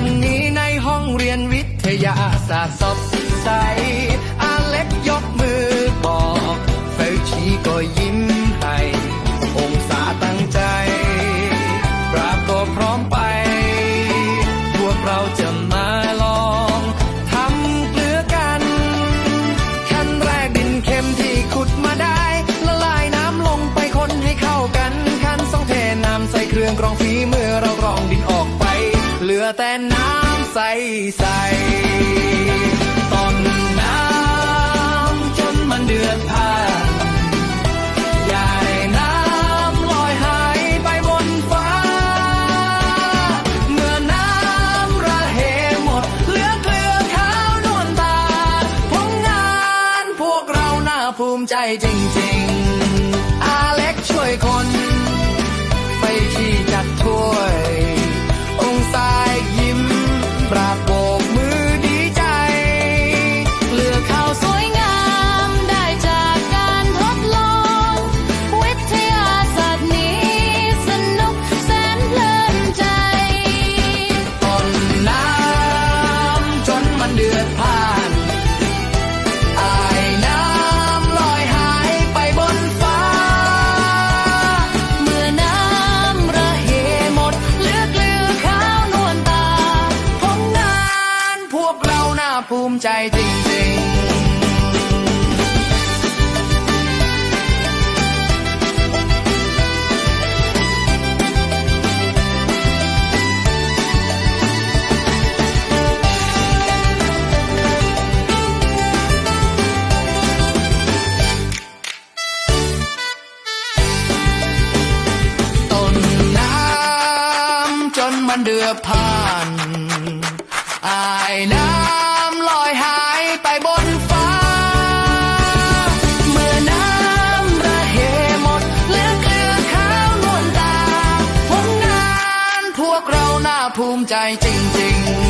ันนี้ในห้องเรียนวิทยาศาสาดสดใสอาเล็กยกมือบอกเฟลชีก็ยิ้มให้องศาตั้งใจ ปราบก็พร้อมไป พวกเราจะมาลองทำเกลือกันขั้นแรกดินเค็มที่ขุดมาได้ ละลายน้ำลงไปคนให้เข้ากันขั้นสองเทน้ำใส่เครื่องกรองฝีเมื่อเรากรองดินออกไป ลือแต่น้ำใสใสต้นน้ำจนมันเดือดพล่านใหญ่น้ำลอยหายไปบนฟ้า เมื่อน้ำระเหหมด เหลือเกลือขาวนวลตาผลงานพวกเราน่าภูมิใจจริง ๆ อาเล็กช่วยคนาภูมิใจจริงๆต้นน้ำจนมันเดือดผ่าน น่าภูมิใจจริง ๆ